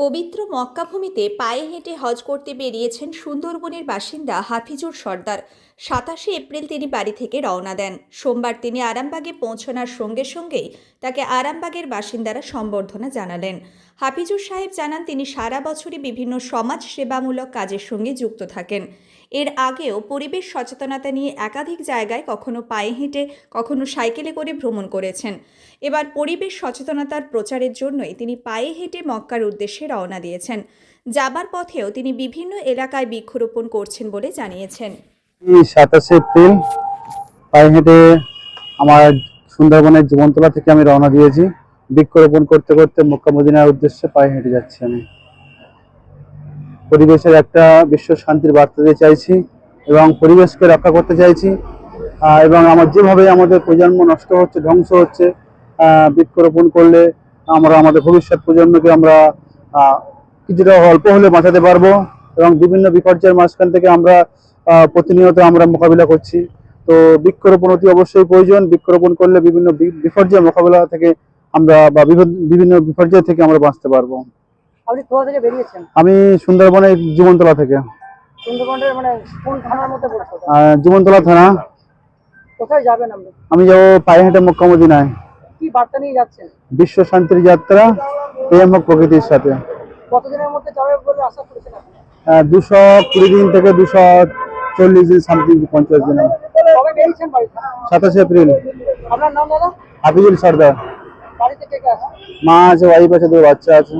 পবিত্র মক্কাভূমিতে পায়ে হেঁটে হজ করতে বেরিয়েছেন সুন্দরবনের বাসিন্দা হাফিজুর সর্দার। সাতাশে এপ্রিল তিনি বাড়ি থেকে রওনা দেন। সোমবার তিনি আরামবাগে পৌঁছানোর সঙ্গে সঙ্গেই তাকে আরামবাগের বাসিন্দারা সম্বর্ধনা জানালেন। হাফিজুর সাহেব জানান, তিনি সারা বছরই বিভিন্ন সমাজ সেবামূলক কাজের সঙ্গে যুক্ত থাকেন। এর আগেও পরিবেশ সচেতনতা নিয়ে একাধিক জায়গায় কখনো পায়ে হেঁটে, কখনো সাইকেলে করে ভ্রমণ করেছেন। এবার পরিবেশ সচেতনতার প্রচারের জন্যই তিনি পায়ে হেঁটে মক্কার উদ্দেশ্যে রওনা দিয়েছেন। যাবার পথেও তিনি বিভিন্ন এলাকায় বৃক্ষরোপণ করছেন বলে জানিয়েছেন। সাতাশে এপ্রিল পায়ে হেঁটে আমার সুন্দরবনের জীবনতলা থেকে আমি রওনা দিয়েছি। বৃক্ষরোপণ করতে করতে মক্কা মদিনার উদ্দেশ্যে পায়ে হেঁটে যাচ্ছি আমি। পরিবেশের একটা বিশ্ব শান্তির বার্তা দিতে চাইছি এবং পরিবেশকে রক্ষা করতে চাইছি। এবং আমার যেভাবে আমাদের প্রজন্ম নষ্ট হচ্ছে, ধ্বংস হচ্ছে বৃক্ষরোপণ করলে আমরা, আমাদের ভবিষ্যৎ প্রজন্মকে আমরা কিছুটা অল্প হলে বাঁচাতে পারব। এবং বিভিন্ন বিপর্যয়ের মাঝখান থেকে আমরা প্রতিনিয়ত আমরা মোকাবিলা করছি। তো বৃক্ষরোপণ অতি অবশ্যই প্রয়োজন। বৃক্ষরোপণ করলে বিভিন্ন বিপর্যয় মোকাবিলা থেকে আমরা বা বিভিন্ন- বিপর্যয় থেকে আমরা বাঁচতে পারব। আপনি কোথা থেকে বেরিয়েছেন? আমি সুন্দরবনের জীবনতলা থেকে। সুন্দরবনের মানে কোন থানার মধ্যে পড়ছে? জীবনতলা থানা। কোথায় যাবেন আপনি? আমি যাব পায়ে হেঁটে মক্কামদিনায় কি বার্তা নিয়ে যাচ্ছেন? বিশ্ব শান্তির যাত্রা প্রেম হোক প্রকৃতির সাথে। কতদিনের মধ্যে যাবে বলে আশা করেছেন আপনি? দুশো কুড়ি দিন থেকে দুশো চল্লিশ দিন সামথিং পঞ্চাশ দিন? সাতাশে এপ্রিল। হাফিজুল সর্দার। মা আছে ওয়াইফ আছে দুটো বাচ্চা আছে।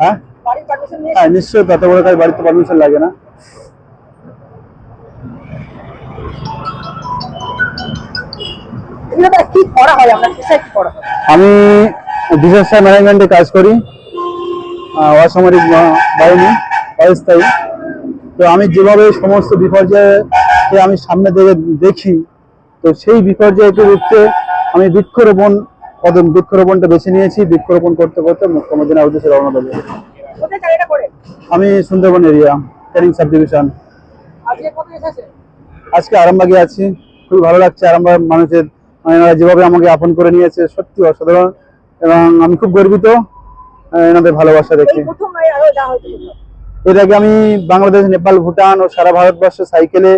হ্যাঁ? হ্যাঁ নিশ্চয়ই তত বড় কাজ বাড়িতে পারমিশন লাগে না। আমি ডিজাস্টার ম্যানেজমেন্টে কাজ করি। অসামরিক বাহিনী অস্থায়ী তো আমি যেভাবে সমস্ত বিপর্যয়কে আমি সামনে থেকে দেখি তো সেই বিপর্যয়কে রুখতে আমি বৃক্ষরোপণ কদম বৃক্ষরোপণটা বেছে নিয়েছি। বৃক্ষরোপণ করতে করতে মুখ্যমন্ত্রী উদ্দেশ্যে রওনা দেবো আমি Sundarban area Canning sub division আজকে আরামবাগে আছি। খুবই ভালো লাগছে আরামবাগ মানুষের। মানে এনারা যেভাবে আমাকে আপন করে নিয়েছে সত্যি অসাধারণ। এবং আমি খুব গর্বিত এনাদের ভালোবাসা দেখে। এর আগে আমি বাংলাদেশ নেপাল ভুটান ও সারা ভারতবর্ষ সাইকেলে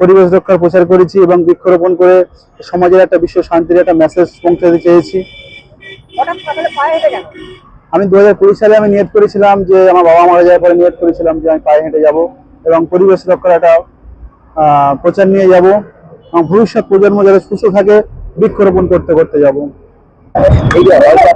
পরিবেশ রক্ষার প্রচার করেছি এবং বৃক্ষরোপণ করে সমাজের একটা বিশ্ব শান্তির একটা মেসেজ পৌঁছাতে চেয়েছি। আমি দু হাজার কুড়ি সালে আমি নিয়ত করেছিলাম যে আমার বাবা মারা যাওয়ার পরে নিয়ত করেছিলাম যে আমি পায়ে হেঁটে যাব এবং পরিবেশ রক্ষার একটা প্রচার নিয়ে যাব এবং ভবিষ্যৎ প্রজন্ম যাতে সুস্থ থাকে বৃক্ষরোপণ করতে করতে যাব।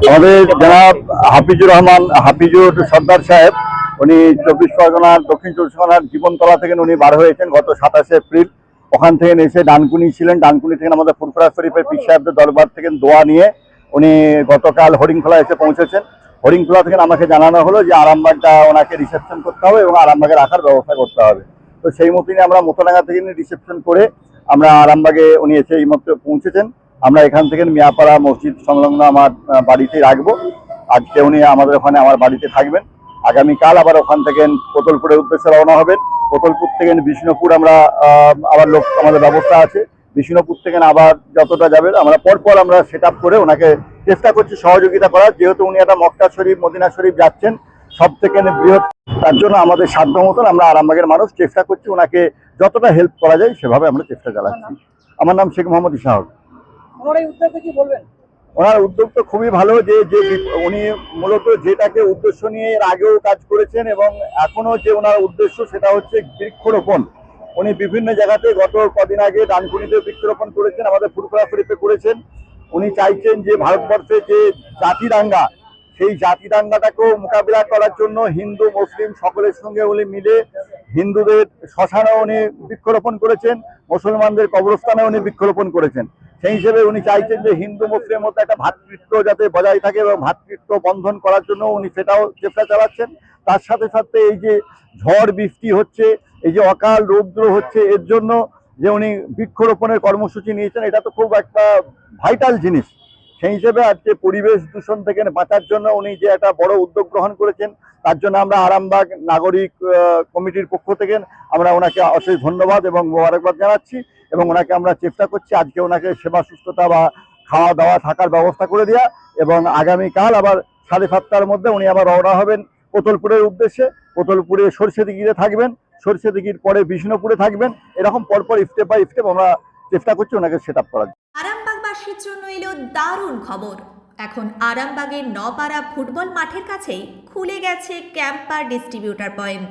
আমাদের জনাব হাফিজুর রহমান হাফিজুর সর্দার সাহেব উনি চব্বিশ পরগনার দক্ষিণ চব্বিশ পরগনার জীবনতলা থেকে উনি বার হয়েছেন গত সাতাশে এপ্রিল। ওখান থেকে এসে ডানকুনি ছিলেন। ডানকুনি থেকে আমাদের ফুরফুরা শরীফের পীর সাহেবদের দরবার থেকে দোয়া নিয়ে উনি গতকাল হরিংখোলা এসে পৌঁছেছেন। হরিংখোলা থেকে আমাকে জানানো হলো যে আরামবাগটা ওনাকে রিসেপশন করতে হবে এবং আরামবাগে রাখার ব্যবস্থা করতে হবে। তো সেই মতনই আমরা মোতলাঙ্গা থেকে রিসেপশন করে আমরা আরামবাগে উনি এসে এই মতো পৌঁছেছেন। আমরা এখান থেকে মিয়াপাড়া মসজিদ সংলগ্ন আমার বাড়িতে রাখব। আজকে উনি আমাদের ওখানে আমার বাড়িতে থাকবেন। আগামীকাল আবার ওখান থেকে কোতলপুরের উদ্দেশ্যে রওনা হবেন। কোতলপুর থেকে বিষ্ণুপুর আমরা আবার লোক, আমাদের ব্যবস্থা আছে। বিষ্ণুপুর থেকে আবার যতটা যাবেন আমরা পরপর আমরা সেট করে ওনাকে চেষ্টা করছি সহযোগিতা করার। যেহেতু উনি একটা মক্কা শরীফ, মদিনা শরীফ যাচ্ছেন সব থেকে বৃহৎ, তার জন্য আমাদের সাধ্য মতন আমরা আরামবাগের মানুষ চেষ্টা করছি ওনাকে যতটা হেল্প করা যায়, সেভাবে আমরা চেষ্টা চালাচ্ছি। আমার নাম শেখ মোহাম্মদ ইসাহক। আমার এই কি বলবেন? ওনার উদ্যোগ তো খুবই ভালো যে যে উনি মূলত যেটাকে উদ্দেশ্য নিয়ে এর আগেও কাজ করেছেন এবং এখনও যে ওনার উদ্দেশ্য সেটা হচ্ছে বৃক্ষরোপণ। উনি বিভিন্ন জায়গাতে গত কদিন আগে ডানকুনিতে বৃক্ষরোপণ করেছেন, আমাদের ফুরফুরা শরীফে করেছেন। উনি চাইছেন যে ভারতবর্ষে যে জাতি দাঙ্গা সেই জাতি দাঙ্গাটাকেও মোকাবিলা করার জন্য হিন্দু, মুসলিম সকলের সঙ্গে উনি মিলে হিন্দুদের শ্মশানে উনি বৃক্ষরোপণ করেছেন, মুসলমানদের কবরস্থানে উনি বৃক্ষরোপণ করেছেন। সেই হিসেবে উনি চাইছেন যে হিন্দু মুসলিমের মধ্যে একটা ভ্রাতৃত্ব যাতে বজায় থাকে এবং ভ্রাতৃত্ব বন্ধন করার জন্য উনি সেটাও চেষ্টা চালাচ্ছেন। তার সাথে সাথে এই যে ঝড় বৃষ্টি হচ্ছে, এই যে অকাল রৌদ্র হচ্ছে, এর জন্য যে উনি বৃক্ষরোপণের কর্মসূচি নিয়েছেন, এটা তো খুব একটা ভাইটাল জিনিস। সেই হিসেবে আজকে পরিবেশ দূষণ থেকে বাঁচার জন্য উনি যে একটা বড় উদ্যোগ গ্রহণ করেছেন, তার জন্য আমরা আরামবাগ নাগরিক কমিটির পক্ষ থেকে আমরা ওনাকে অশেষ ধন্যবাদ এবং মোবারকবাদ জানাচ্ছি। এবং ওনাকে আমরা চেষ্টা করছি আজকে ওনাকে সেবা, সুস্থতা বা খাওয়া দাওয়া থাকার ব্যবস্থা করে দেওয়া এবং আগামীকাল আবার সাড়ে সাতটার মধ্যে উনি আবার রওনা হবেন কোতলপুরের উদ্দেশ্যে। কোতলপুরে সরষে দিঘিতে থাকবেন, সরষে দিঘির পরে বিষ্ণুপুরে থাকবেন। এরকম পরপর স্টেপ বাই স্টেপ আমরা চেষ্টা করছি ওনাকে সেট আপ করার আরামবাগবাসীর জন্য এলো দারুণ খবর। এখন আরামবাগের নপাড়া ফুটবল মাঠের কাছেই খুলে গেছে ক্যাম্পার ডিস্ট্রিবিউটার পয়েন্ট